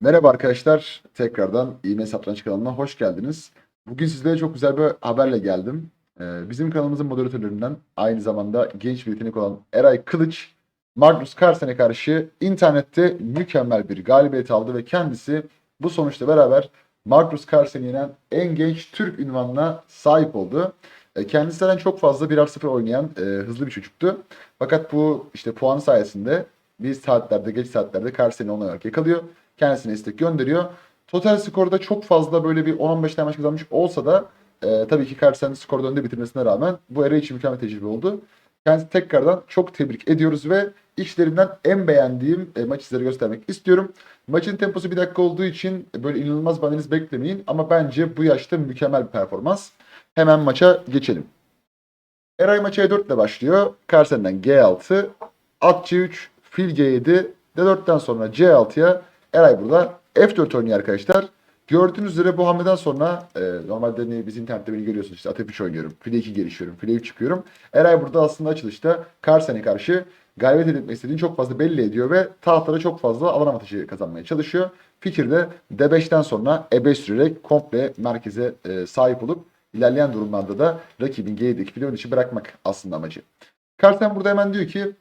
Merhaba arkadaşlar. Tekrardan İğme Satranç kanalına hoş geldiniz. Bugün sizlere çok güzel bir haberle geldim. Ee, bizim kanalımızın moderatörlerinden aynı zamanda genç bir yetenek olan Eray Kılıç, Magnus Carlsen'e karşı internette mükemmel bir galibiyet aldı ve kendisi bu sonuçla beraber Magnus Carlsen'i yenen en genç Türk ünvanına sahip oldu. Ee, Kendisi zaten çok fazla 1-0 oynayan e, hızlı bir çocuktu. Fakat bu işte puan sayesinde biz saatlerde, geç saatlerde Carlsen'i olarak yakalıyor kendisine istek gönderiyor. Total skorda çok fazla böyle bir 10-15 tane maç kazanmış olsa da e, tabii ki Carlsen skorda önde bitirmesine rağmen bu Eray için mükemmel tecrübe oldu. Kendisi tekrardan çok tebrik ediyoruz ve işlerinden en beğendiğim e, maç sizlere göstermek istiyorum. Maçın temposu bir dakika olduğu için böyle inanılmaz bir beklemeyin ama bence bu yaşta mükemmel bir performans. Hemen maça geçelim. Eray maça E4 ile başlıyor. Carlsen'den G6, at C3, fil G7, D4'ten sonra C6'ya Eray burada F4 oynuyor arkadaşlar. Gördüğünüz üzere bu hamleden sonra e, normalde hani biz internette beni görüyorsunuz işte at F3 oynuyorum. File 2 gelişiyorum. File 3 çıkıyorum. Eray burada aslında açılışta Carlsen'e karşı galibiyet etmek istediğini çok fazla belli ediyor ve tahtlara çok fazla alan avantajı kazanmaya çalışıyor. Fikirde D5'ten sonra E5 sürerek komple merkeze e, sahip olup ilerleyen durumlarda da rakibin G7'deki file dışı bırakmak aslında amacı. Carlsen burada hemen diyor ki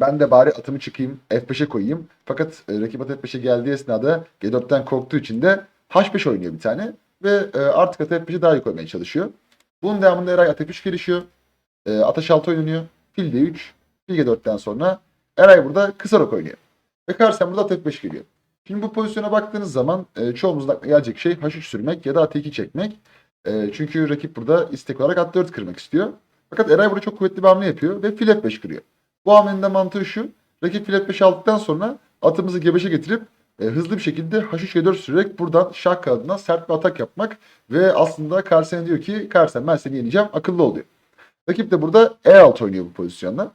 ben de bari atımı çıkayım F5'e koyayım. Fakat e, rakip at F5'e geldiği esnada G4'ten korktuğu için de H5 oynuyor bir tane. Ve e, artık at F5'e daha iyi koymaya çalışıyor. Bunun devamında Eray at F3 gelişiyor. E, at H6 oynanıyor. Fil D3. Fil G4'ten sonra Eray burada kısa rok oynuyor. Ve Carlsen burada at F5 geliyor. Şimdi bu pozisyona baktığınız zaman e, çoğumuzun gelecek şey H3 sürmek ya da at 2 çekmek. E, çünkü rakip burada istek olarak at 4 kırmak istiyor. Fakat Eray burada çok kuvvetli bir hamle yapıyor ve fil F5 kırıyor. Bu hamlenin de mantığı şu. Rakip fil F5 aldıktan sonra atımızı G5'e getirip e, hızlı bir şekilde H3 G4 sürerek buradan şah kanadına sert bir atak yapmak ve aslında Carlsen diyor ki Carlsen ben seni yeneceğim akıllı ol diyor. Rakip de burada E6 oynuyor bu pozisyonda.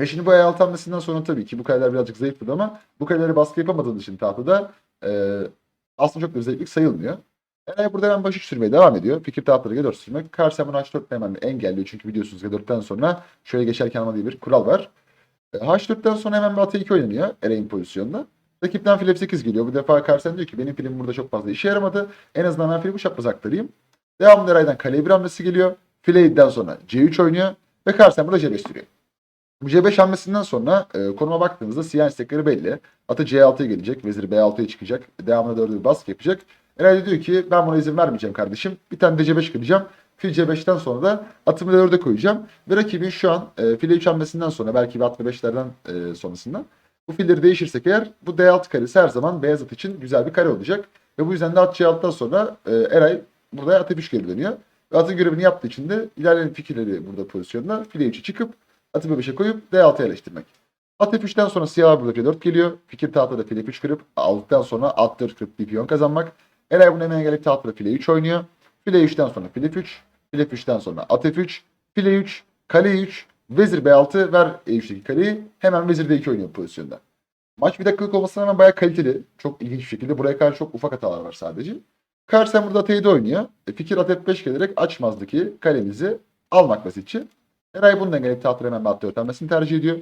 Ve şimdi bu E6 hamlesinden sonra tabii ki bu kaleler birazcık zayıfladı ama bu kaleleri baskı yapamadığın için tahtada e, aslında çok bir zayıflık sayılmıyor. Eray burada hemen başı sürmeye devam ediyor. Fikir tahtları G4 sürmek. Carlsen bunu H4 hemen engelliyor. Çünkü biliyorsunuz G4'ten sonra şöyle geçerken ama diye bir kural var. E, H4'ten sonra hemen bir atı 2 oynanıyor Eray'in pozisyonunda. Rakipten fil F8 geliyor. Bu defa Carlsen diyor ki benim filim burada çok fazla işe yaramadı. En azından ben fili bu çapraz aktarayım. Devamlı Eray'dan kale 1 hamlesi geliyor. File 7'den sonra C3 oynuyor. Ve Carlsen burada C5 sürüyor. Bu C5 hamlesinden sonra e, konuma baktığımızda siyah istekleri belli. Atı C6'ya gelecek. Vezir B6'ya çıkacak. Devamında 4'e bir baskı yapacak. Eray de diyor ki ben buna izin vermeyeceğim kardeşim. Bir tane de C5 kıracağım. Fil C5'ten sonra da atımı D4'e koyacağım. Ve rakibin şu an e, file 3 hamlesinden sonra belki bir at ve 5'lerden e, sonrasında bu filleri değişirsek eğer bu D6 karesi her zaman beyaz at için güzel bir kare olacak. Ve bu yüzden de at C6'dan sonra e, Eray burada at F3 geri dönüyor. Ve atın görevini yaptığı için de ilerleyen fikirleri burada pozisyonda file 3'e çıkıp atı B5'e koyup D6'ya yerleştirmek. At F3'ten sonra siyah burada F4 geliyor. Fikir tahtada file F3 kırıp aldıktan sonra at 4 kırıp bir piyon kazanmak. Eray bunu hemen gelip tahtada file 3 oynuyor. File 3'ten sonra file F3. File F3'ten sonra at F3. File 3. Kale 3. Vezir B6 ver E3'teki kaleyi. Hemen vezir D2 oynuyor pozisyonda. Maç bir dakikalık olmasına rağmen bayağı kaliteli. Çok ilginç bir şekilde. Buraya karşı çok ufak hatalar var sadece. Carlsen burada at 7 oynuyor. E, fikir at F5 gelerek açmazdaki kalemizi almak basitçe. Eray bundan gelip tahtına hemen at 4 hamlesini tercih ediyor.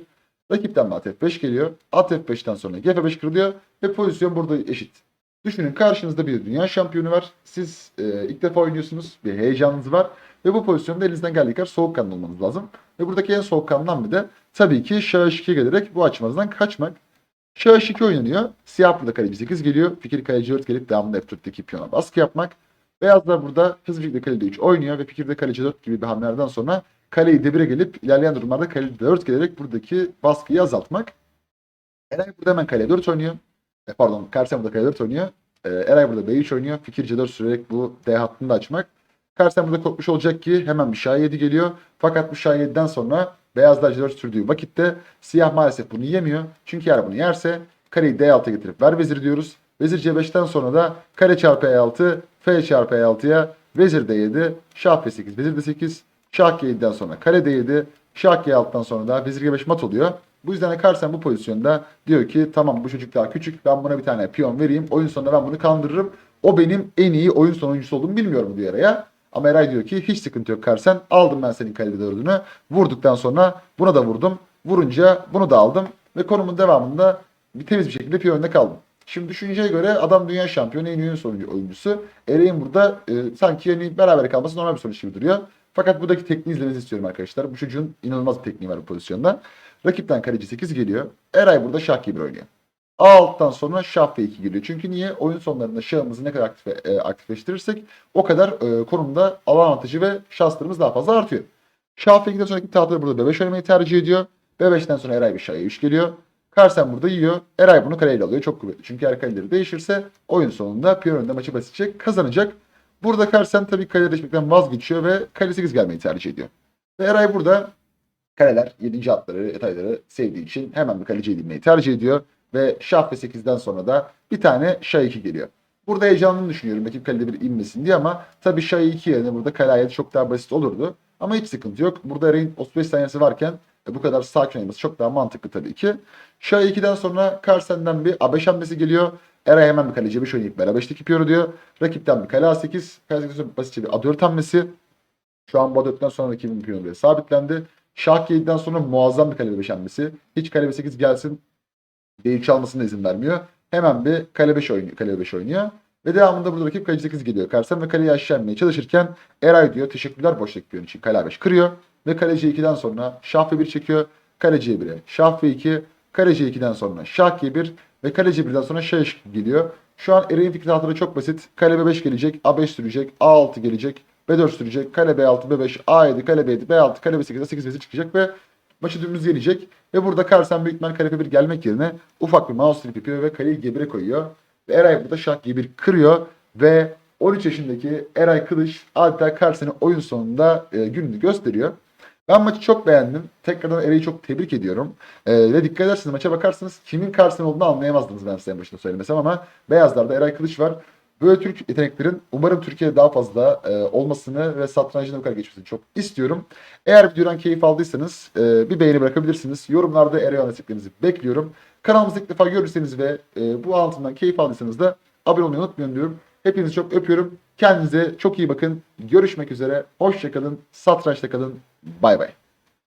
Rakipten bir at F5 geliyor. At F5'ten sonra G5 kırılıyor ve pozisyon burada eşit. Düşünün karşınızda bir dünya şampiyonu var. Siz e, ilk defa oynuyorsunuz. Bir heyecanınız var. Ve bu pozisyonda elinizden geldiği kadar soğukkanlı olmanız lazım. Ve buradaki en soğukkanlı hamle de tabii ki şah 2 gelerek bu açmazdan kaçmak. Şah 2 oynanıyor. Siyah burada kale 8 geliyor. Fikir kale C4 gelip devamlı F4'teki piyona baskı yapmak. Beyazlar burada hızlı bir şekilde kale D3 oynuyor ve fikirde kale C4 gibi bir hamlelerden sonra kaleyi D1'e gelip ilerleyen durumlarda kale D4 gelerek buradaki baskıyı azaltmak. Eray burada hemen kale 4 oynuyor. E, pardon Carlsen burada kale 4 oynuyor. E, Eray burada B3 oynuyor. Fikir C4 sürerek bu D hattını da açmak. Carlsen burada korkmuş olacak ki hemen bir şah 7 geliyor. Fakat bu şah 7'den sonra beyazlar C4 sürdüğü vakitte siyah maalesef bunu yemiyor. Çünkü eğer bunu yerse kareyi D6'ya getirip ver vezir diyoruz. Vezir C5'ten sonra da kare çarpı E6, F çarpı E6'ya vezir D7, şah F8, vezir D8, şah G7'den sonra kare D7, şah G6'dan sonra da vezir G5 mat oluyor. Bu yüzden de Carlsen bu pozisyonda diyor ki tamam bu çocuk daha küçük ben buna bir tane piyon vereyim. Oyun sonunda ben bunu kandırırım. O benim en iyi oyun sonu oyuncusu olduğumu bilmiyorum diyor Eray'a. Ama Eray diyor ki hiç sıkıntı yok Carlsen. Aldım ben senin kalbi dördünü. Vurduktan sonra buna da vurdum. Vurunca bunu da aldım. Ve konumun devamında bir temiz bir şekilde piyonda kaldım. Şimdi düşünceye göre adam dünya şampiyonu, en iyi oyun sonucu oyuncusu. Eray'in burada e, sanki yani beraber kalması normal bir sonuç gibi duruyor. Fakat buradaki tekniği izlemenizi istiyorum arkadaşlar. Bu çocuğun inanılmaz bir tekniği var bu pozisyonda. Rakipten kaleci 8 geliyor. Eray burada şah gibi oynuyor. A alttan sonra şah f2 geliyor. Çünkü niye? Oyun sonlarında şahımızı ne kadar aktif, e, aktifleştirirsek o kadar e, konumda avantajı ve şanslarımız daha fazla artıyor. Şah f2'den sonraki tahtada burada b5 oynamayı tercih ediyor. b5'ten sonra Eray bir şah e3 geliyor. Karsen burada yiyor. Eray bunu kareyle alıyor. Çok kuvvetli. Çünkü eğer kareleri değişirse oyun sonunda piyon önünde maçı basitçe kazanacak. Burada Karsen tabii kale değişmekten vazgeçiyor ve kale 8 gelmeyi tercih ediyor. Ve Eray burada kaleler 7. atları, detayları sevdiği için hemen bir kaleci edinmeyi tercih ediyor. Ve şah ve 8'den sonra da bir tane şah 2 geliyor. Burada heyecanlı düşünüyorum rakip kalede bir inmesin diye ama tabii şah 2 yerine burada kale hayatı çok daha basit olurdu. Ama hiç sıkıntı yok. Burada Eray'in 35 saniyesi varken e, bu kadar sakin oynaması çok daha mantıklı tabii ki. Şah 2'den sonra Karsen'den bir A5 hamlesi geliyor. Eray hemen bir kaleci 5 oynayıp beraber 5'teki piyoru diyor. Rakipten bir kale A8. Kale 8'den sonra basitçe bir A4 hamlesi. Şu an bu A4'ten sonra rakibin piyonu buraya sabitlendi. Şah 7'den sonra muazzam bir kale 5 hamlesi. Hiç kale 8 gelsin D3 almasına izin vermiyor. Hemen bir kale 5 oynuyor. Kale 5 oynuyor. Ve devamında burada rakip kaleci 8 geliyor. Karsen ve kaleyi aşağı çalışırken Eray diyor teşekkürler boştaki piyon için. Kale 5 kırıyor. Ve kaleci 2'den sonra şah f1 çekiyor. Kaleci 1'e şah f2. Kaleci 2'den sonra şah g1 ve kaleci 1'den sonra eşlik geliyor. Şu an Eray'in fikri tahtada çok basit. Kale b5 gelecek, a5 sürecek, a6 gelecek, b4 sürecek, kale b6, b5, a7, kale b7, b6, kale b8'de 8 besi çıkacak ve maçı dümdüz gelecek. Ve burada Karsen büyük ihtimal kale f1 gelmek yerine ufak bir mouse trip yapıyor ve kaleyi g1'e koyuyor. Ve Eray burada şah g1 kırıyor ve 13 yaşındaki Eray Kılıç adeta Karsen'in oyun sonunda e, gününü gösteriyor. Ben maçı çok beğendim. Tekrardan Eray'ı çok tebrik ediyorum. Ee, ve dikkat ederseniz maça bakarsanız kimin Carson olduğunu anlayamazdınız ben size en başında söylemesem ama beyazlarda Eray Kılıç var. Böyle Türk yeteneklerin umarım Türkiye'de daha fazla e, olmasını ve satrançın bu kadar geçmesini çok istiyorum. Eğer videodan keyif aldıysanız e, bir beğeni bırakabilirsiniz. Yorumlarda Eray anlattıklarınızı bekliyorum. Kanalımızı ilk defa görürseniz ve e, bu anlatımdan keyif aldıysanız da abone olmayı unutmayın diyorum. Hepinizi çok öpüyorum. Kendinize çok iyi bakın. Görüşmek üzere. Hoşçakalın. Satrançta kalın. Bye bye.